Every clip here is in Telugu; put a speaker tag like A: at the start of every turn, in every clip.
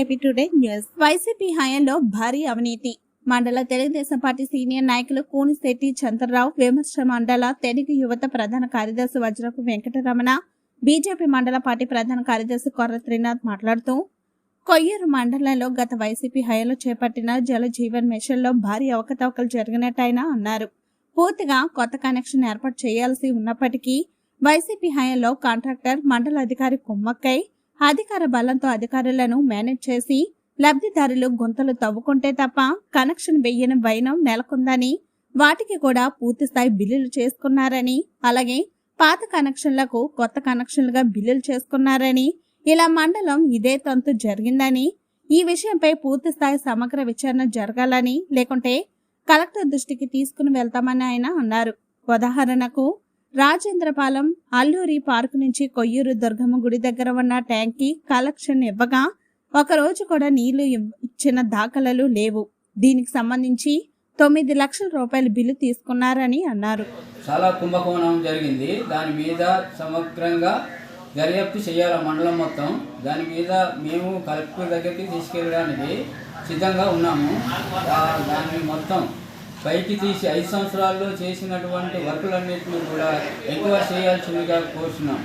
A: AP today news. వైసీపీ హయాంలో భారీ అవినీతి. మండల తెలుగుదేశం పార్టీ సీనియర్ నాయకులు కూనిశెట్టి చంద్రరావు విమర్శ మండల తెలుగు యువత ప్రధాన కార్యదర్శి వజ్రపు వెంకటరమణ బీజేపీ మండల పార్టీ ప్రధాన కార్యదర్శి కొర్ర త్రినాథ్ మాట్లాడుతూ కొయ్యూరు మండలంలో గత వైసీపీ హయాంలో చేపట్టిన జల జీవన్ మిషన్లో భారీ అవకతవకలు జరిగినట్టయినా అన్నారు. పూర్తిగా కొత్త కనెక్షన్ ఏర్పాటు చేయాల్సి ఉన్నప్పటికీ వైసీపీ హయాంలో కాంట్రాక్టర్ మండల అధికారి కుమ్మక్కై అధికార బలంతో అధికారులను మేనేజ్ చేసి లబ్ధిదారులు గుంతలు తవ్వుకుంటే తప్ప కనెక్షన్ వెయ్యని వైనం నెలకొందని వాటికి కూడా పూర్తి స్థాయి బిల్లులు చేసుకున్నారని అలాగే పాత కనెక్షన్లకు కొత్త కనెక్షన్లుగా బిల్లులు చేసుకున్నారని ఇలా మండలం ఇదే తంతు జరిగిందని ఈ విషయంపై పూర్తి స్థాయి సమగ్ర విచారణ జరగాలని లేకుంటే కలెక్టర్ దృష్టికి తీసుకుని వెళ్తామని ఆయన అన్నారు. ఉదాహరణకు రాజేంద్రపాలెం అల్లూరి పార్కు నుంచి కొయ్యూరు దుర్గమ్మ గుడి దగ్గర ఉన్న ట్యాంక్కి కలెక్షన్ ఇవ్వగా ఒక రోజు కూడా నీళ్ళు ఇచ్చిన దాఖలలు లేవు. దీనికి సంబంధించి తొమ్మిది లక్షల రూపాయల బిల్లు తీసుకున్నారని అన్నారు.
B: చాలా కుంభకోణం జరిగింది. దాని మీద సమగ్రంగా దర్యాప్తు చేయాలి మండలం మొత్తం. దాని మీద మేము కలెక్టర్ దగ్గరికి తీసుకెళ్ళడానికి సిద్ధంగా ఉన్నాము. దాని దాన్ని మొత్తం పైకి తీసి ఐదు సంవత్సరాల్లో చేసినటువంటి వర్కులన్నింటినీ కూడా ఎక్కువ చేయాల్సిందిగా కోరుతున్నాం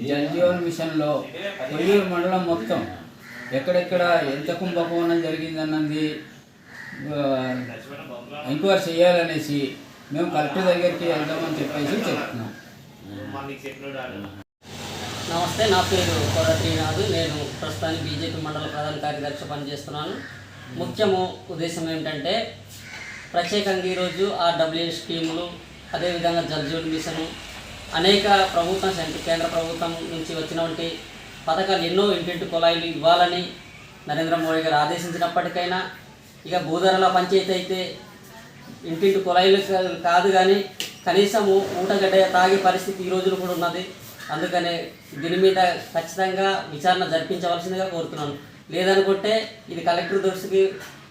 B: జల్ జీవన్ మిషన్లో కొయ్యూరు మండలం మొత్తం ఎక్కడెక్కడ ఎంత కుంభకోణం జరిగిందన్నది ఆ, ఎంక్వైరీ చేయాలనేసి మేము కలెక్టర్ దగ్గరికి వెళ్దామని చెప్పేసి చెప్తున్నాం.
C: నమస్తే నా పేరు కొర శ్రీనాథ్ నేను ప్రస్తుతానికి బీజేపీ మండల ప్రధాన కార్యదర్శి పనిచేస్తున్నాను. ముఖ్యము ఉద్దేశం ఏమిటంటే ప్రత్యేకంగా ఈరోజు ఆర్డబ్ల్యూఏ స్కీములు అదేవిధంగా జల్జీవన్ మిషన్ అనేక ప్రభుత్వం సెంటర్ కేంద్ర ప్రభుత్వం నుంచి వచ్చినటువంటి పథకాలు ఎన్నో ఇంటింటి కుళాయిలు ఇవ్వాలని నరేంద్ర మోడీ గారు ఆదేశించినప్పటికైనా ఇక భూధరల పంచాయతీ అయితే ఇంటింటి కుళాయిలు కాదు కానీ కనీసము ఊటగడ్డ తాగే పరిస్థితి ఈ రోజులు కూడా ఉన్నది. అందుకనే దీని మీద ఖచ్చితంగా విచారణ జరిపించవలసిందిగా కోరుతున్నాను. లేదనుకుంటే ఇది కలెక్టర్ దృష్టికి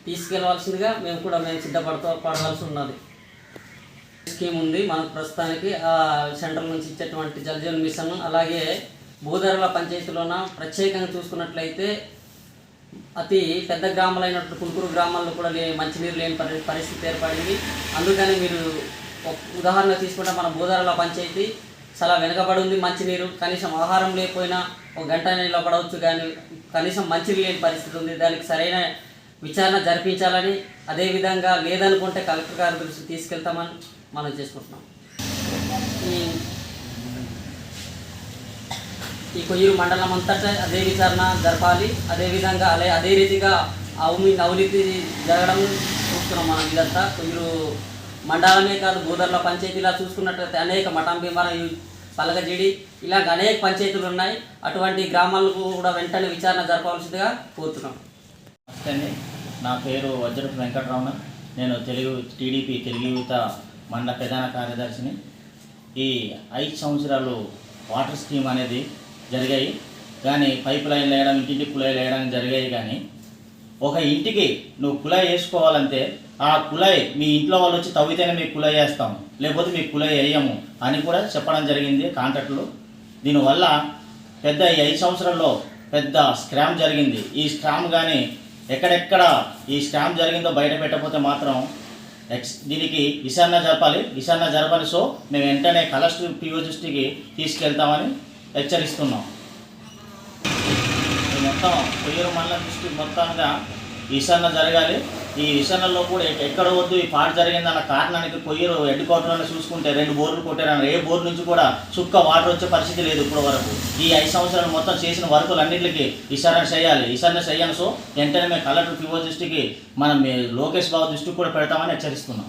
C: తీసుకెళ్ళవలసిందిగా మేము కూడా మేము సిద్ధపడుతూ పడవలసి ఉన్నది. స్కీమ్ ఉంది. మనకు ప్రస్తుతానికి ఆ సెంట్రల్ నుంచి ఇచ్చేటువంటి జలజీవన్ మిషన్ అలాగే భూధరల పంచాయతీలోన ప్రత్యేకంగా చూసుకున్నట్లయితే అతి పెద్ద గ్రామాలైనటువంటి కుంటూరు గ్రామాల్లో కూడా లే మంచినీరు లేని పరిస్థితి ఏర్పడింది. అందుకని మీరు ఉదాహరణ తీసుకుంటే మన భూధరల పంచాయతీ చాలా వెనుకబడి ఉంది మంచినీరు. కనీసం ఆహారం లేకపోయినా ఒక గంట నిలబడవచ్చు కానీ కనీసం మంచినీరు లేని పరిస్థితి ఉంది. దానికి సరైన విచారణ జరిపించాలని అదేవిధంగా లేదనుకుంటే కలెక్టర్ గారి దృష్టికి తీసుకెళ్తామని మనం చేసుకుంటున్నాం. ఈ కొయ్యూరు మండలం అంతటా అదే విచారణ జరపాలి. అదేవిధంగా అదే అదే రీతిగా అవి అవినీతి జరగడం చూస్తున్నాం మనం ఇదంతా. కొయ్యూరు మండలమే కాదు భూదర్ల పంచాయతీలా చూసుకున్నట్లయితే అనేక మఠం భీమాల పలగజిడి ఇలాగ అనేక పంచాయతీలు ఉన్నాయి అటువంటి గ్రామాలకు కూడా వెంటనే విచారణ జరపవలసిందిగా కోరుతున్నాం.
D: నమస్తే అండి. నా పేరు వజ్రపు వెంకటరమణ. నేను తెలుగు టీడీపీ తెలుగు యువత మండల ప్రధాన కార్యదర్శిని. ఈ ఐదు సంవత్సరాలు వాటర్ స్కీమ్ అనేది జరిగాయి. కానీ పైప్ లైన్లు వేయడం ఇంటింటి కుళాయిలు వేయడం జరిగాయి కానీ ఒక ఇంటికి నువ్వు కుళాయి వేసుకోవాలంటే ఆ కుళాయి మీ ఇంట్లో వాళ్ళు వచ్చి తవ్వితేనే మీకు కుళాయి వేస్తాం లేకపోతే మీకు కులాయి వేయము అని కూడా చెప్పడం జరిగింది కాంట్రాక్టులు. దీనివల్ల పెద్ద ఈ ఐదు సంవత్సరాల్లో పెద్ద స్కామ్ జరిగింది. ఈ స్క్రామ్ కానీ ఎక్కడెక్కడ ఈ స్క్రామ్ జరిగిందో బయట పెట్టకపోతే మాత్రం ఎక్స్ దీనికి విచారణ జరపాలి. విచారణ జరపాలి సో మేము వెంటనే కలెక్టర్ పిఓ దృష్టికి తీసుకెళ్తామని హెచ్చరిస్తున్నాం. మొత్తం కొయ్యూరు మండలం దృష్టి మొత్తంగా విచారణ జరగాలి. ఈ విషయంలో కూడా ఎక్కడ వద్దు ఈ పాట జరిగిందన్న కారణానికి కొయ్యూరు హెడ్ క్వార్టర్లో చూసుకుంటే రెండు బోర్లు కొట్టారన్న ఏ బోర్ నుంచి కూడా చుక్క వాటర్ వచ్చే పరిస్థితి లేదు ఇప్పటి వరకు ఈ ఐదు సంవత్సరాలు మొత్తం చేసిన వర్కులన్నింటికి విచారణ చేయాలి. విచారణ చేయాలి సో వెంటనే మేము కలెక్టర్ పిఓ దృష్టికి మనం లోకేష్ బాబు దృష్టికి కూడా పెడతామని హెచ్చరిస్తున్నాం.